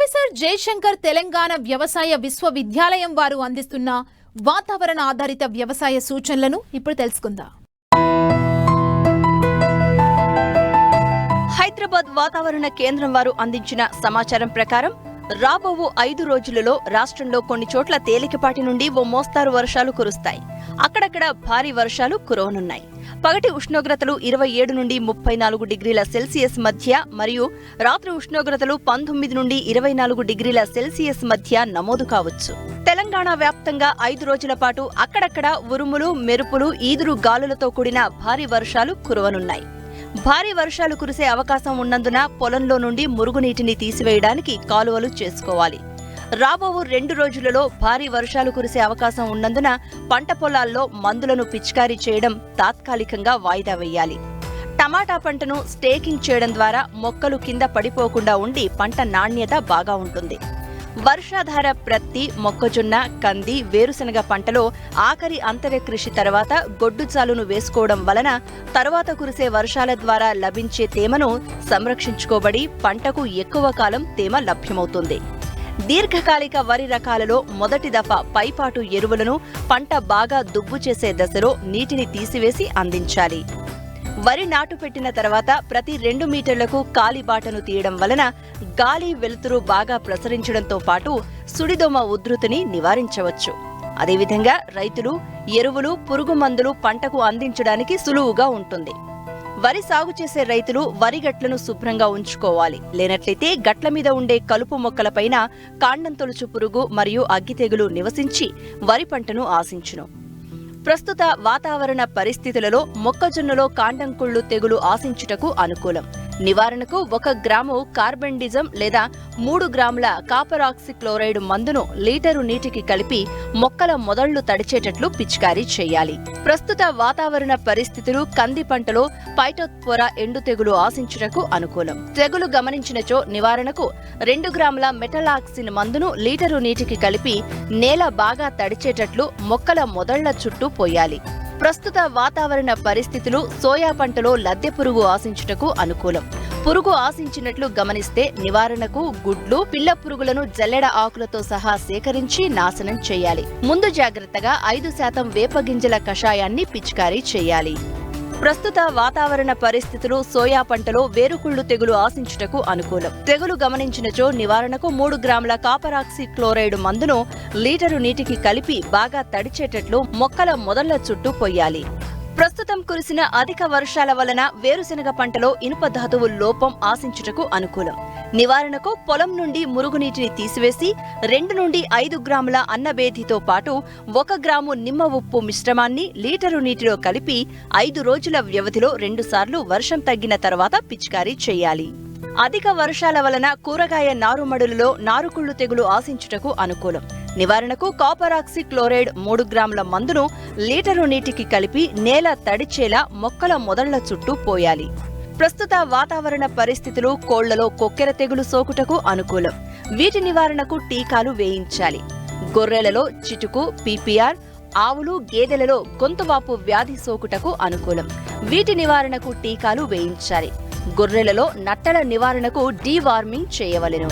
Professor Jayashankar Telangana వ్యవసాయ విశ్వవిద్యాలయం వారు అందిస్తున్న వాతావరణ ఆధారిత వ్యవసాయ సూచనలను ఇప్పుడు తెలుసుకుందాం. హైదరాబాద్ వాతావరణ కేంద్రం వారు అందించిన సమాచారం ప్రకారం రాబోవు ఐదు రోజులలో రాష్ట్రంలో కొన్ని చోట్ల తేలికపాటి నుండి ఓ మోస్తారు వర్షాలు కురుస్తాయి. అక్కడక్కడ భారీ వర్షాలు కురవనున్నాయి. పగటి ఉష్ణోగ్రతలు ఇరవై ఏడు నుండి ముప్పై నాలుగు డిగ్రీల సెల్సియస్ మధ్య మరియు రాత్రి ఉష్ణోగ్రతలు పంతొమ్మిది నుండి ఇరవై నాలుగు డిగ్రీల సెల్సియస్ మధ్య నమోదు కావచ్చు. తెలంగాణ వ్యాప్తంగా ఐదు రోజుల పాటు అక్కడక్కడ ఉరుములు మెరుపులు ఈదురు గాలులతో కూడిన భారీ వర్షాలు కురవనున్నాయి. భారీ వర్షాలు కురిసే అవకాశం ఉన్నందున పొలంలో నుండి మురుగునీటిని తీసివేయడానికి కాలువలు చేసుకోవాలి. రాబోవు రెండు రోజులలో భారీ వర్షాలు కురిసే అవకాశం ఉన్నందున పంట పొలాల్లో మందులను పిచికారీ చేయడం తాత్కాలికంగా వాయిదా వేయాలి. టమాటా పంటను స్టేకింగ్ చేయడం ద్వారా మొక్కలు కింద పడిపోకుండా ఉండి పంట నాణ్యత బాగా ఉంటుంది. వర్షాధార ప్రత్తి మొక్కజొన్న కంది వేరుశనగ పంటలో ఆఖరి అంతర కృషి తర్వాత గొడ్డు చాలును వేసుకోవడం వలన తరువాత కురిసే వర్షాల ద్వారా లభించే తేమను సంరక్షించుకోబడి పంటకు ఎక్కువ కాలం తేమ లభ్యమవుతుంది. దీర్ఘకాలిక వరి రకాలలో మొదటి దఫా పైపాటు ఎరువులను పంట బాగా దుబ్బు చేసే దశలో నీటిని తీసివేసి అందించాలి. వరి నాటు పెట్టిన తర్వాత ప్రతి రెండు మీటర్లకు కాలి బాటను తీయడం వలన గాలి వెలుతురు బాగా ప్రసరించడంతో పాటు సుడిదోమ ఉధృతిని నివారించవచ్చు. అదేవిధంగా రైతులు ఎరువులు పురుగు మందులు పంటకు అందించడానికి సులువుగా ఉంటుంది. వరి సాగు చేసే రైతులు వరి గట్లను శుభ్రంగా ఉంచుకోవాలి. లేనట్లయితే గట్ల మీద ఉండే కలుపు మొక్కలపైన కాండం తొలుచు పురుగు మరియు అగ్గి తెగులు నివసించి వరి పంటను ఆశించును. ప్రస్తుత వాతావరణ పరిస్థితులలో మొక్కజొన్నలో కాండంకుళ్ళు తెగులు ఆశించుటకు అనుకూలం. నివారణకు ఒక గ్రాము కార్బెండిజం లేదా మూడు గ్రాముల కాపరాక్సిక్లోరైడ్ మందును లీటరు నీటికి కలిపి మొక్కల మొదళ్ళు తడిచేటట్లు పిచికారీ చేయాలి. ప్రస్తుత వాతావరణ పరిస్థితులు కంది పంటలో పైటోత్వర ఎండు తెగులు ఆశించుటకు అనుకూలం. తెగులు గమనించినచో నివారణకు రెండు గ్రాముల మెటలాక్సిన్ మందును లీటరు నీటికి కలిపి నేల బాగా తడిచేటట్లు మొక్కల మొదళ్ళ చుట్టూ పోయాలి. ప్రస్తుత వాతావరణ పరిస్థితులు సోయా పంటలో లద్దె పురుగు ఆశించుటకు అనుకూలం. పురుగు ఆశించినట్లు గమనిస్తే నివారణకు గుడ్లు పిల్ల పురుగులను జల్లెడ ఆకులతో సహా సేకరించి నాశనం చేయాలి. ముందు జాగ్రత్తగా ఐదు శాతం వేపగింజల కషాయాన్ని పిచికారీ చేయాలి. ప్రస్తుత వాతావరణ పరిస్థితులు సోయా పంటలో వేరుకుళ్ళు తెగులు ఆశించుటకు అనుకూలం. తెగులు గమనించినచో నివారణకు మూడు గ్రాముల కాపరాక్సి క్లోరైడ్ మందును లీటరు నీటికి కలిపి బాగా తడిచేటట్లు మొక్కల మొదళ్ళ చుట్టూ పొయ్యాలి ప్రస్తుతం కురిసిన అధిక వర్షాల వలన వేరుశెనగ పంటలో ఇనుప ధాతువు లోపం ఆశించుటకు అనుకూలం. నివారణకు పొలం నుండి మురుగునీటిని తీసివేసి రెండు నుండి ఐదు గ్రాముల అన్నబేధితో పాటు ఒక గ్రాము నిమ్మ ఉప్పు మిశ్రమాన్ని లీటరు నీటిలో కలిపి ఐదు రోజుల వ్యవధిలో రెండుసార్లు వర్షం తగ్గిన తర్వాత పిచికారీ చేయాలి. అధిక వర్షాల వలన కూరగాయ నారుమడులలో నారుకుళ్ళు తెగులు ఆశించుటకు అనుకూలం. నివారణకు కాపరాక్సి క్లోరైడ్ మూడు గ్రాముల మందును లీటరు నీటికి కలిపి నేల తడిచేలా మొక్కల మొదళ్ళ చుట్టూ పోయాలి. ప్రస్తుత వాతావరణ పరిస్థితులు కోళ్ళలో కొక్కెర తెగులు సోకుటకు అనుకూలం. వీటి నివారణకు టీకాలు వేయించాలి. గొర్రెలలో చిటుకు పీపీఆర్ ఆవులు గేదెలలో గొంతువాపు వ్యాధి సోకుటకు అనుకూలం. వీటి నివారణకు టీకాలు వేయించాలి. గొర్రెలలో నట్టల నివారణకు డీవార్మింగ్ చేయవలెను.